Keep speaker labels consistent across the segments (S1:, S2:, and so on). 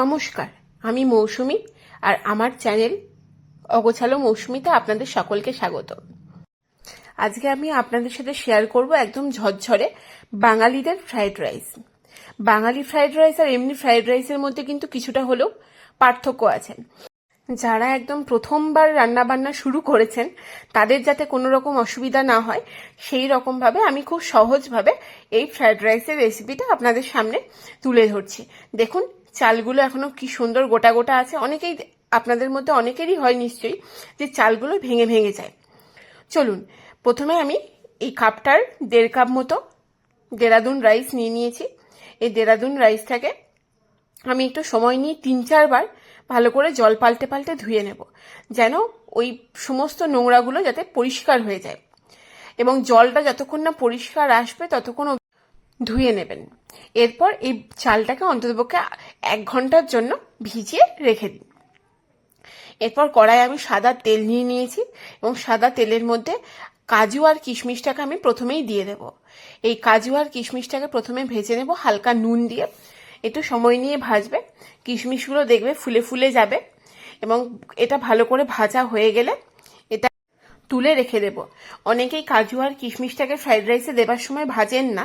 S1: নমস্কার, আমি মৌসুমি আর আমার চ্যানেল অগোছালো মৌসুমিতে আপনাদের সকলকে স্বাগত। আজকে আমি আপনাদের সাথে শেয়ার করব একদম ঝরঝরে বাঙালিদের fried rice. Bengali fried rice আর এমনি ফ্রাইড রাইসের মধ্যে কিন্তু কিছুটা হলেও পার্থক্য আছে। যারা একদম প্রথমবার রান্না বান্না শুরু করেছেন, তাদের যাতে কোনো রকম অসুবিধা না হয়, সেই রকমভাবে আমি খুব সহজভাবে এই ফ্রাইড রাইসের রেসিপিটা আপনাদের সামনে তুলে ধরছি। দেখুন চালগুলো এখনও কি সুন্দর গোটা গোটা আছে। অনেকেই আপনাদের মধ্যে অনেকেরই হয় নিশ্চয়ই যে চালগুলো ভেঙে ভেঙে যায়। চলুন, প্রথমে আমি এই কাপটার দেড় কাপ মতো দেরাদুন রাইস নিয়ে নিয়েছি। এই দেরাদুন রাইসটাকে আমি একটু সময় নিয়ে তিন চারবার ভালো করে জল পাল্টে পাল্টে ধুয়ে নেব, যেন ওই সমস্ত নোংরাগুলো যাতে পরিষ্কার হয়ে যায়। এবং জলটা যতক্ষণ না পরিষ্কার আসবে, ততক্ষণ ধুয়ে নেবেন। এরপর এই চালটাকে অন্ততপক্ষে এক ঘণ্টার জন্য ভিজিয়ে রেখে দিন। এরপর কড়াই আমি সাদা তেল নিয়ে নিয়েছি এবং সাদা তেলের মধ্যে কাজু আর কিশমিশটাকে আমি প্রথমেই দিয়ে দেব। এই কাজু আর কিশমিশটাকে প্রথমে ভেজে নেব, হালকা নুন দিয়ে। একটু সময় নিয়ে ভাজবে। কিশমিশগুলো দেখবে ফুলে ফুলে যাবে এবং এটা ভালো করে ভাজা হয়ে গেলে এটা তুলে রেখে দেব। অনেকেই কাজু আর কিশমিশটাকে ফ্রাইড রাইসে দেবার সময় ভাজেন না।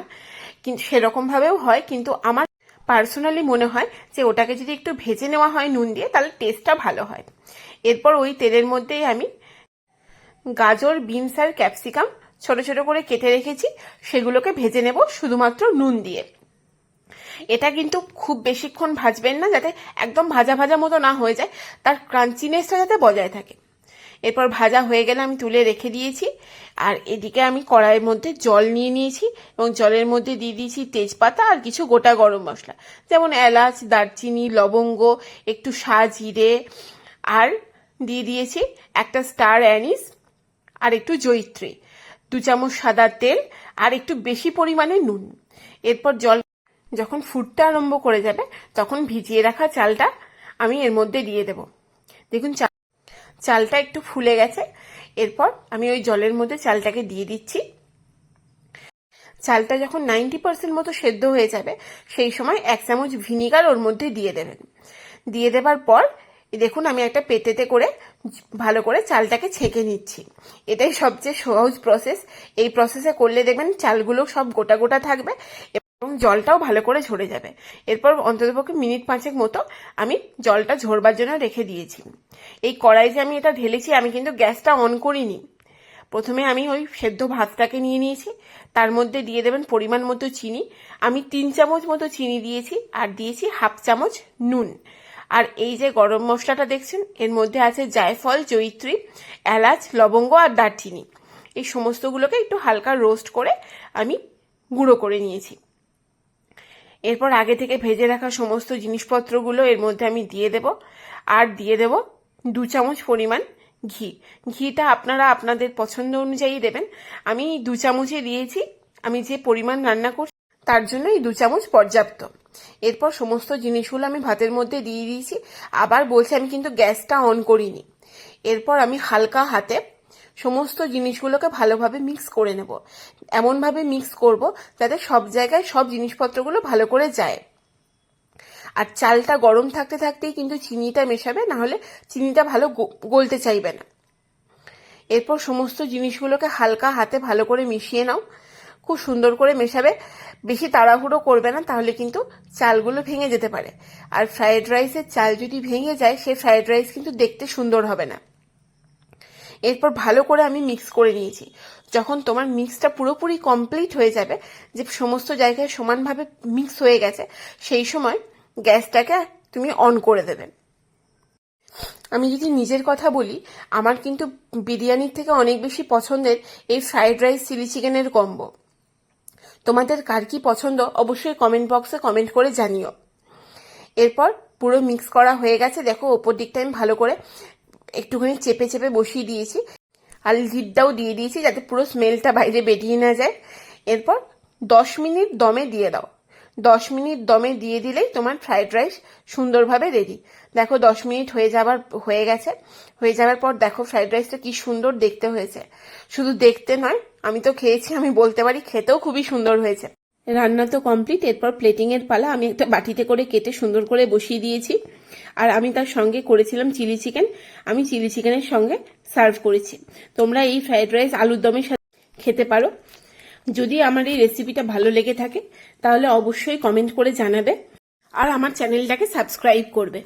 S1: কিন্তু সেরকমভাবেও হয়, কিন্তু আমার পার্সোনালি মনে হয় যে ওটাকে যদি একটু ভেজে নেওয়া হয় নুন দিয়ে, তাহলে টেস্টটা ভালো হয়। এরপর ওই তেলের মধ্যেই আমি গাজর, বিনস আর ক্যাপসিকাম ছোট ছোট করে কেটে রেখেছি, সেগুলোকে ভেজে নেব শুধুমাত্র নুন দিয়ে। এটা কিন্তু খুব বেশিক্ষণ ভাজবেন না, যাতে একদম ভাজা ভাজা মতো না হয়ে যায়, তার ক্রাঞ্চিনেসটা যাতে বজায় থাকে। এরপর ভাজা হয়ে গেলে আমি তুলে রেখে দিয়েছি। আর এদিকে আমি কড়াইয়ের মধ্যে জল নিয়ে নিয়েছি এবং জলের মধ্যে দিয়ে দিয়েছি তেজপাতা আর কিছু গোটা গরম মশলা। যেমন এলাচ, দারচিনি, লবঙ্গ, একটু সা জিরে আর দিয়ে দিয়েছি একটা স্টার অ্যানিস আর একটু জয়িত্রী। দু চামচ সাদা তেল আর একটু বেশি পরিমাণে নুন। এরপর জল যখন ফুটতে আরম্ভ করে যাবে, তখন ভিজিয়ে রাখা চালটা আমি এর মধ্যে দিয়ে দেব। দেখুন চালটা একটু ফুলে গেছে। এরপর আমি ওই জলের মধ্যে চালটাকে দিয়ে দিচ্ছি। চালটা যখন নাইনটি পার্সেন্ট মতো সেদ্ধ হয়ে যাবে, সেই সময় এক চামচ ভিনিগার ওর মধ্যে দিয়ে দেবেন। দিয়ে দেবার পর দেখুন আমি একটা পেটেতে করে ভালো করে চালটাকে ছেঁকে নিচ্ছি। এটাই সবচেয়ে সহজ প্রসেস এই প্রসেসে করলে দেখবেন চালগুলো সব গোটা গোটা থাকবে এবং জলটাও ভালো করে ঝরে যাবে। এরপর অন্ততপক্ষে মিনিট পাঁচেক মতো আমি জলটা ঝরবার জন্য রেখে দিয়েছি। এই কড়াই যে আমি এটা ঢেলেছি, আমি কিন্তু গ্যাসটা অন করিনি। প্রথমে আমি ওই সেদ্ধ ভাতটাকে নিয়ে নিয়েছি, তার মধ্যে দিয়ে দেবেন পরিমাণ মতো চিনি। আমি তিন চামচ মতো চিনি দিয়েছি আর দিয়েছি হাফ চামচ নুন। আর এই যে গরম মশলাটা দেখছেন, এর মধ্যে আছে জায়ফল, জয়িত্রী, এলাচ, লবঙ্গ আর দারচিনি। এই সমস্তগুলোকে একটু হালকা রোস্ট করে আমি গুঁড়ো করে নিয়েছি। এরপর আগে থেকে ভেজে রাখা সমস্ত জিনিসপত্রগুলো এর মধ্যে আমি দিয়ে দেব। আর দিয়ে দেব দু চামচ পরিমাণ ঘি। ঘিটা আপনারা আপনাদের পছন্দ অনুযায়ী দেবেন। আমি দু চামচে দিয়েছি। আমি যে পরিমাণ রান্না করছি তার জন্য এই দু চামচ পর্যাপ্ত। এরপর সমস্ত জিনিসগুলো আমি ভাতের মধ্যে দিয়ে দিয়েছি। আবার বলছি আমি কিন্তু গ্যাসটা অন করিনি। এরপর আমি হালকা হাতে সমস্ত জিনিসগুলোকে ভালোভাবে মিক্স করে নেব। এমনভাবে মিক্স করব যাতে সব জায়গায় সব জিনিসপত্রগুলো ভালো করে যায়। আর চালটা গরম থাকতে থাকতেই কিন্তু চিনিটা মেশাবে, না হলে চিনিটা ভালো গলতে চাইবে না। এরপর সমস্ত জিনিসগুলোকে হালকা হাতে ভালো করে মিশিয়ে নাও। খুব সুন্দর করে মেশাবে। বেশি তাড়াহুড়ো করবে না, তাহলে কিন্তু চালগুলো ভেঙে যেতে পারে। আর ফ্রায়েড রাইসের চাল যদি ভেঙে যায়, সে ফ্রায়েড রাইস কিন্তু দেখতে সুন্দর হবে না। এরপর ভালো করে আমি মিক্স করে নিয়েছি। যখন তোমার মিক্সটা পুরোপুরি কমপ্লিট হয়ে যাবে, যে সমস্ত জায়গায় সমানভাবে মিক্স হয়ে গেছে, সেই সময় গ্যাসটাকে তুমি অন করে দেবে। আমি যদি নিজের কথা বলি, আমার কিন্তু বিরিয়ানির থেকে অনেক বেশি পছন্দের এই ফ্রাইড রাইস চিলি চিকেনের কম্বো তোমাদের কার কি পছন্দ, অবশ্যই কমেন্ট বক্সে কমেন্ট করে জানিও। এরপর পুরো মিক্স করা হয়ে গেছে, দেখো ওপর দিকটা আমি ভালো করে একটুখানি চেপে চেপে বসিয়ে দিয়েছি আর লিডটাও দিয়ে দিয়েছি যাতে পুরো স্মেলটা বাইরে বেরিয়ে না যায়। এরপর দশ মিনিট দমে দিয়ে দাও। দশ মিনিট দমে দিয়ে দিলেই তোমার ফ্রাইড রাইস সুন্দরভাবে রেডি। দেখো দশ মিনিট হয়ে যাবার, হয়ে গেছে। হয়ে যাওয়ার পর দেখো ফ্রাইড রাইসটা কি সুন্দর দেখতে হয়েছে। শুধু দেখতে নয়, আমি তো খেয়েছি, আমি বলতে পারি খেতেও খুবই সুন্দর হয়েছে। রান্না তো কমপ্লিট এরপর প্লেটিংয়ের পালা আমি একটা বাটিতে করে কেটে সুন্দর করে বসিয়ে দিয়েছি। আর আমি তার সঙ্গে করেছিলাম চিলি চিকেন আমি চিলি চিকেনের সঙ্গে সার্ভ করেছি। তোমরা এই ফ্রাইড রাইস আলুর দমের সাথে খেতে পারো। যদি আমার এই রেসিপিটা ভালো লেগে থাকে, তাহলে অবশ্যই কমেন্ট করে জানাবে। আর আমার চ্যানেলটাকে সাবস্ক্রাইব করবে।